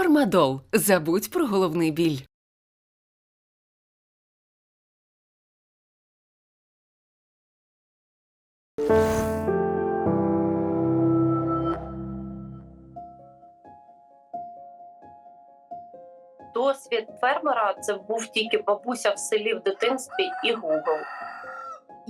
Фармадол. Забудь про головний біль. Досвід фермера це був тільки бабуся в селі в дитинстві і Google.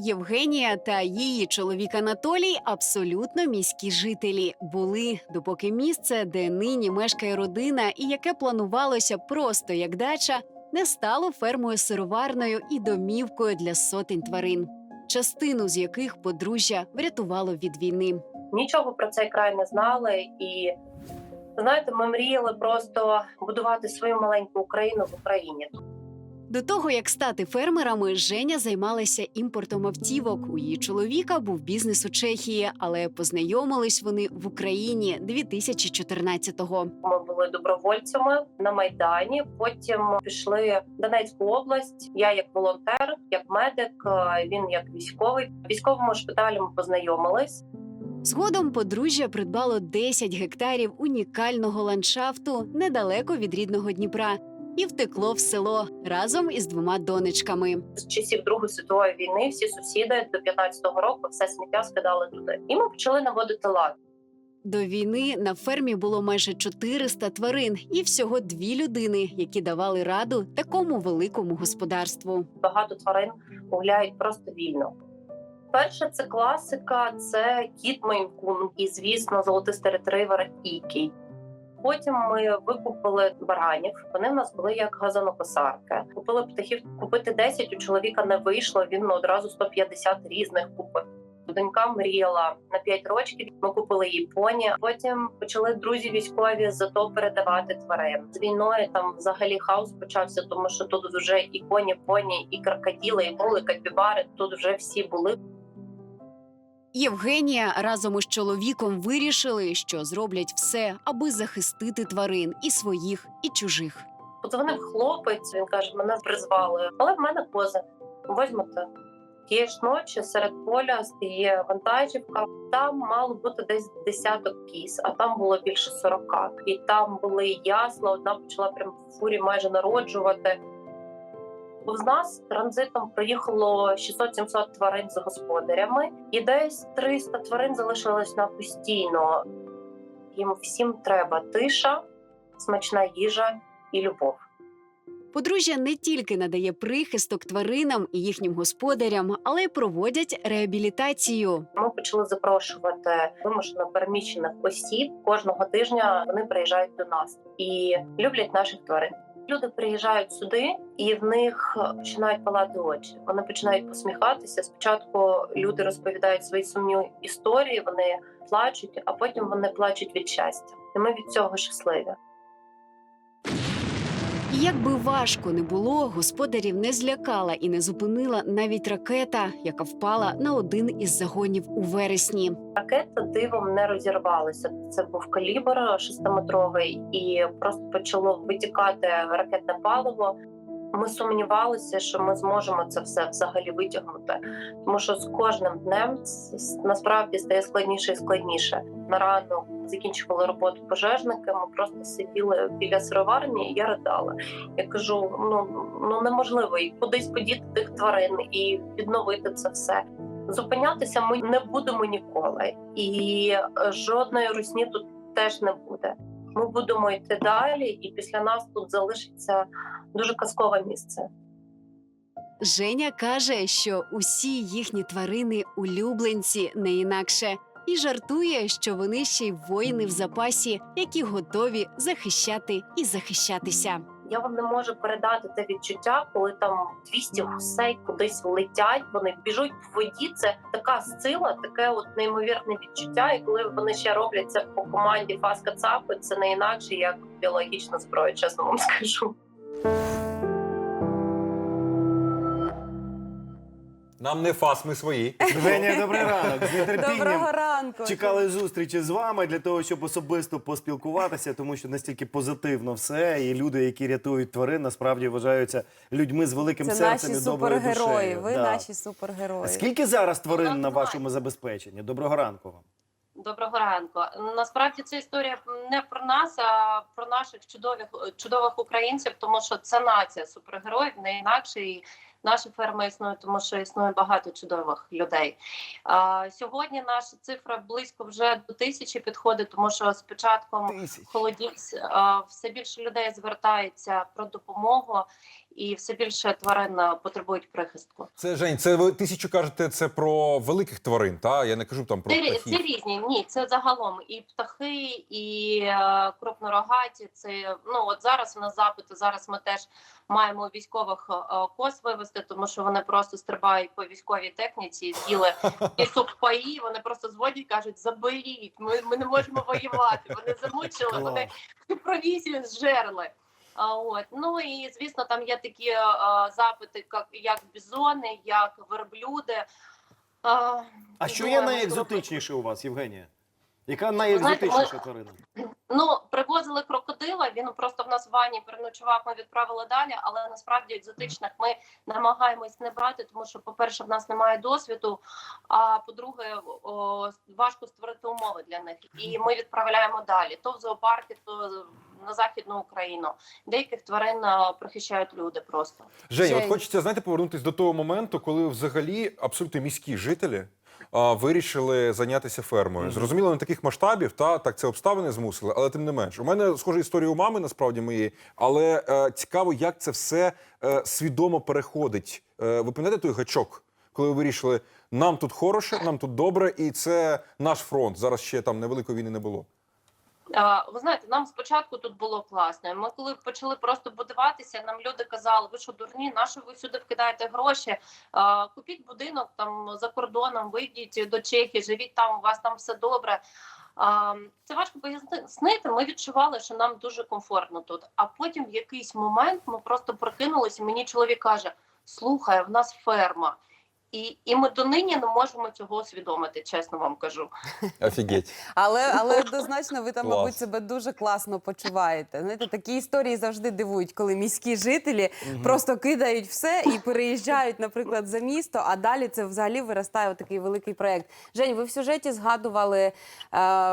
Євгенія та її чоловік Анатолій абсолютно міські жителі були, допоки місце, де нині мешкає родина, і яке планувалося просто як дача, не стало фермою сироварною і домівкою для сотень тварин, частину з яких подружжя врятувало від війни. Нічого про цей край не знали, і знаєте, ми мріяли просто будувати свою маленьку Україну в Україні. До того як стати фермерами, Женя займалася імпортом автівок. У її чоловіка був бізнес у Чехії, але познайомились вони в Україні 2014-го. Ми були добровольцями на майдані. Потім пішли в Донецьку область. Я як волонтер, як медик, е, він як військовий. В військовому шпиталі ми познайомились. Згодом подружжя придбало 10 гектарів унікального ландшафту недалеко від рідного Дніпра і втекло в село разом із двома донечками. З часів Другої світової війни всі сусіди до 15-го року все сміття скидали туди. І ми почали наводити лад. До війни на фермі було майже 400 тварин і всього дві людини, які давали раду такому великому господарству. Багато тварин гуляють просто вільно. Перше, це класика, це кіт Мейн-кун і, звісно, золотистий ретривер Ікі. Потім ми викупили баранів. Вони в нас були як газонокосарки. Купили птахів. Купити 10 у чоловіка не вийшло. Він одразу 150 різних купив. Донька мріяла на 5 років. Ми купили їй поні. Потім почали друзі військові зато передавати тварин. З війною там взагалі хаос почався, тому що тут вже і коні, поні, і крокоділи, і були капібари. Тут вже всі були. Євгенія разом із чоловіком вирішили, що зроблять все, аби захистити тварин і своїх, і чужих. Подзвонив хлопець. Він каже: мене призвали, але в мене кози. Возьмете. Тієї ж ночі серед поля стає вантажівка. Там мало бути десь десяток кіз, а там було більше сорока. І там були ясла. Одна почала прям в фурі майже народжувати. Бо з нас транзитом проїхало 600-700 тварин з господарями, і десь 300 тварин залишилось на постійно. Їм всім треба тиша, смачна їжа і любов. Подружжя не тільки надає прихисток тваринам і їхнім господарям, але й проводять реабілітацію. Ми почали запрошувати вимушено переміщених осіб. Кожного тижня вони приїжджають до нас і люблять наших тварин. Люди приїжджають сюди, і в них починають палати очі. Вони починають посміхатися. Спочатку люди розповідають свої сумні історії, вони плачуть, а потім вони плачуть від щастя. І ми від цього щасливі. Як би важко не було, господарів не злякала і не зупинила навіть ракета, яка впала на один із загонів у вересні. Ракета дивом не розірвалася. Це був калібр шестиметровий, і просто почало витікати ракетне паливо. Ми сумнівалися, що ми зможемо це все взагалі витягнути, тому що з кожним днем насправді стає складніше і складніше. На ранок закінчували роботу пожежники. Ми просто сиділи біля сироварні, і я ридала. Я кажу: ну ну неможливо і кудись подіти тих тварин і відновити це все. Зупинятися ми не будемо ніколи, і е, жодної русні тут теж не буде. Ми будемо йти далі, і після нас тут залишиться дуже казкове місце. Женя каже, що усі їхні тварини улюбленці не інакше, і жартує, що вони ще й воїни в запасі, які готові захищати і захищатися. Я вам не можу передати те відчуття, коли там 200 гусей кудись летять. Вони біжуть в воді. Це така сила, таке от неймовірне відчуття. І коли вони ще роблять це по команді Фаска Цапи, це не інакше як біологічна зброя, чесно вам скажу. Нам не фас, ми свої. Женя, добрий ранок. З Доброго ранку. чекали зустрічі з вами для того, щоб особисто поспілкуватися, тому що настільки позитивно все, і люди, які рятують тварин, насправді вважаються людьми з великим Це серцем наші і доброю супергерої. душею. Ви Да. наші супергерої. Скільки зараз тварин на вашому забезпеченні? Доброго ранку вам. Доброго ранку. Насправді ця історія не про нас, а про наших чудових чудових українців, тому що це нація супергероїв, не інакше. І наша ферма існує, тому що існує багато чудових людей. А, сьогодні наша цифра близько вже до тисячі підходить, тому що з початком холодець а, все більше людей звертається про допомогу, і все більше тварин потребують прихистку. Це Жень, це ви тисячу кажете, це про великих тварин, та? Я не кажу там про Це, рі- це різні. Ні, це загалом і птахи, і е, крупнорогаті. Це ну от зараз у нас запити. Зараз ми теж маємо військових е, коз вивезти, тому що вони просто стрибають по військовій техніці, з'їли і сухпаї. Вони просто зводять, кажуть, заберіть. Ми, ми не можемо воювати. Вони замучили, вони провізію зжерли. От ну і звісно, там є такі е, запити, як, як бізони, як верблюди. А, А що є найекзотичніше у вас, Євгенія? Яка найекзотичніша тварина? Ну, привозили крокодила. Він просто в нас в ванні переночував. Ми відправили далі. Але насправді екзотичних ми намагаємось не брати, тому що, по-перше, в нас немає досвіду. А по-друге, важко створити умови для них. І ми відправляємо далі. То в зоопарки, то на західну Україну. Деяких тварин а, прихищають люди просто. Жень, от хочеться, знаєте, повернутися до того моменту, коли взагалі абсолютно міські жителі вирішили зайнятися фермою. Мгм. Зрозуміло, не таких масштабів, та так це обставини змусили, але тим не менш. У мене схожа історія у мами, насправді моєї, але е, цікаво, як це все е, свідомо переходить. Е, ви пам'ятаєте той гачок, коли ви вирішили, нам тут хороше, нам тут добре, і це наш фронт. Зараз ще там невеликої війни не було. Ви знаєте, нам спочатку тут було класно. Ми коли почали просто будуватися, нам люди казали, ви що дурні, на що ви сюди вкидаєте гроші? Купіть будинок там за кордоном, вийдіть до Чехії, живіть там, у вас там все добре. Це важко пояснити. Ми відчували, що нам дуже комфортно тут. А потім в якийсь момент ми просто прокинулися. Мені чоловік каже: слухай, в нас ферма. І, і ми донині не можемо цього усвідомити, чесно вам кажу. Офігеть. Але, але однозначно ви там, Клас. мабуть, себе дуже класно почуваєте. Знаєте, такі історії завжди дивують, коли міські жителі просто кидають все і переїжджають, наприклад, за місто, а далі це взагалі виростає такий великий проєкт. Жень, ви в сюжеті згадували е,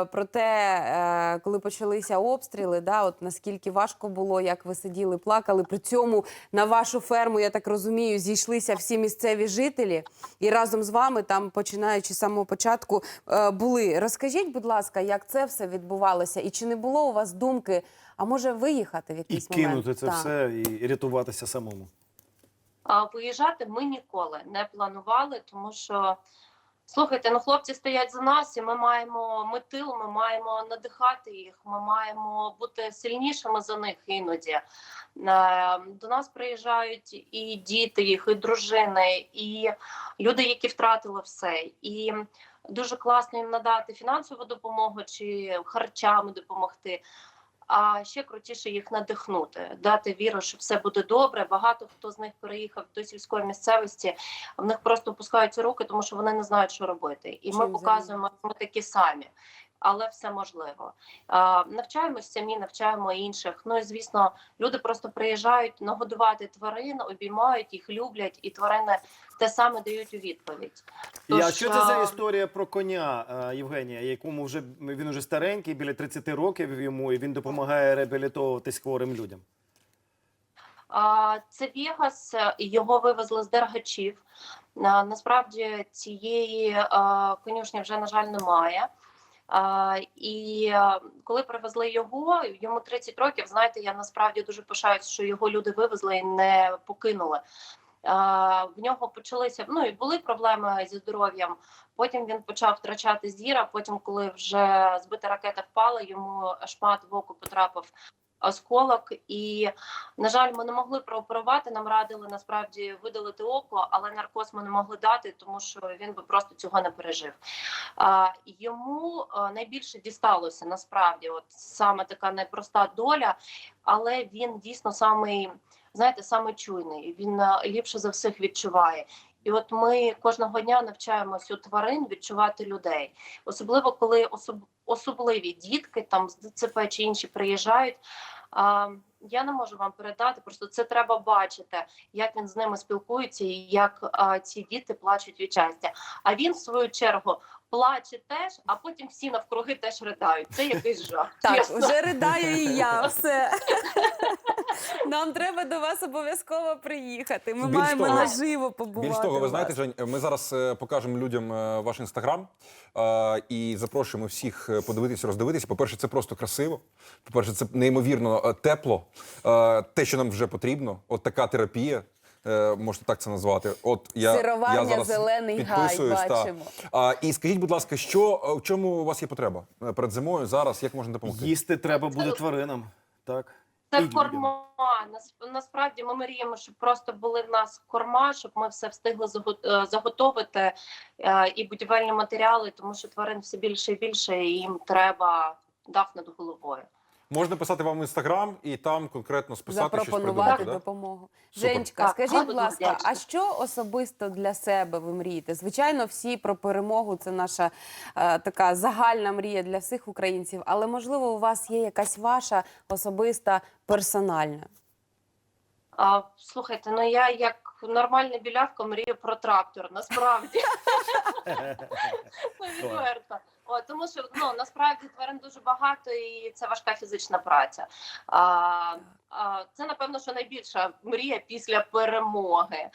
про те, е, коли почалися обстріли, да, от наскільки важко було, як ви сиділи, плакали. При цьому на вашу ферму, я так розумію, зійшлися всі місцеві жителі, і разом з вами, там, починаючи з самого початку, е, були. Розкажіть, будь ласка, як це все відбувалося, і чи не було у вас думки, а може виїхати в І якийсь момент? кинути це Так. все і рятуватися самому. А виїжджати ми ніколи не планували, тому що слухайте, ну хлопці стоять за нас, і ми маємо ми тил, ми маємо надихати їх, ми маємо бути сильнішими за них іноді. Е, До нас приїжджають і діти їх, і дружини, і люди, які втратили все. І дуже класно їм надати фінансову допомогу чи харчами допомогти. А ще крутіше їх надихнути, дати віру, що все буде добре. Багато хто з них переїхав до сільської місцевості. В них просто опускаються руки, тому що вони не знають, що робити. І ми показуємо, ми такі самі. Але все можливо. А, навчаємось самі, навчаємо інших. Ну і звісно, люди просто приїжджають нагодувати тварин, обіймають їх, люблять, і тварини те саме дають у відповідь. І а що це за історія про коня е, Євгенія, якому вже він уже старенький, біля 30 років йому, і він допомагає реабілітовуватись хворим людям? Це Вегас, е, його вивезли з Дергачів. Насправді цієї е, конюшні вже, на жаль, немає. І е, коли привезли його, йому 30 років. Знаєте, я насправді дуже пишаюсь, що його люди вивезли і не покинули. В нього почалися ну і були проблеми зі здоров'ям. Потім він почав втрачати зір, а Потім, коли вже збита ракета впала, йому шмат в око потрапив осколок. І, на жаль, ми не могли прооперувати. Нам радили насправді видалити око, але наркоз ми не могли дати, тому що він би просто цього не пережив. А, йому а, найбільше дісталося насправді, от саме така непроста доля, але він дійсно самий, знаєте, саме чуйний. Він ліпше за всіх відчуває. І от ми кожного дня навчаємось у тварин відчувати людей, особливо коли особ... особливі дітки там з ДЦП чи інші приїжджають. А, я не можу вам передати, просто це треба бачити, як він з ними спілкується і як а, ці діти плачуть від щастя. А він, в свою чергу, плаче теж, а потім всі навкруги теж ridaють. Це якийсь жах. Так, чесно. вже ридаю і я. Все. Нам треба до вас обов'язково приїхати. Ми Більш маємо того- наживо побувати. Більш того, ви знаєте. Жень, ми зараз е, покажемо людям е, ваш інстаграм е, і запрошуємо всіх е, подивитись, роздивитися. По-перше, це просто красиво. По-перше, це неймовірно е, тепло. Е, Те, що нам вже потрібно. От така терапія. Е, Можете так це назвати. От я, я зараз «Зелений гай» підписуюсь, та. бачимо. А, і скажіть, будь ласка, що е, в чому у вас є потреба Е, перед зимою зараз? Як можна допомогти? Їсти треба буде тваринам. Так. Це корма. Нас- Насправді ми мріємо, щоб просто були в нас корма, щоб ми все встигли заго- заготовити і будівельні матеріали, тому що тварин все більше і більше, і їм треба дах над головою. Можна писати вам в інстаграм і там конкретно списати щось запропонувати придумати. Да? допомогу. Супер. Женечка, Так, скажіть, будь ласка, а що особисто для себе ви мрієте? Звичайно, всі про перемогу це наша е, така загальна мрія для всіх українців. Але можливо, у вас є якась ваша особиста персональна. А, слухайте, ну я як нормальна білявка мрію про трактор, насправді. Ну, відверто. О, тому що ну насправді тварин дуже багато і це важка фізична праця. А, це напевно, що найбільша мрія після перемоги.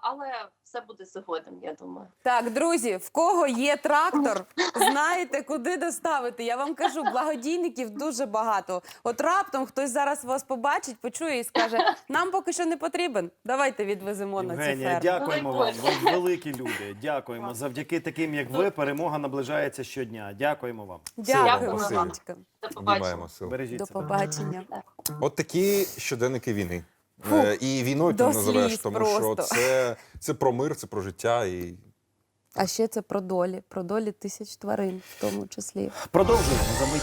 Але все буде згодом, я думаю. Так, друзі, в кого є трактор, знаєте, куди доставити. Я вам кажу, благодійників дуже багато. От раптом хтось зараз вас побачить, почує і скаже: нам поки що не потрібен. Давайте відвеземо на ці ферми. дякуємо вам. Ви великі люди. Дякуємо. Завдяки таким, як ви, перемога наближається щодня. Дякуємо вам. Дякую вам. Женечка. До побачення. Обіймаємо сил. Бережіть До себе. побачення. От такі щоденники війни. Фу, Е, і війною ти до не називаєш, сліз тому просто. що це, це про мир, це про життя. І А ще це про долі, про долі тисяч тварин, в тому числі. Продовжуємо за мить.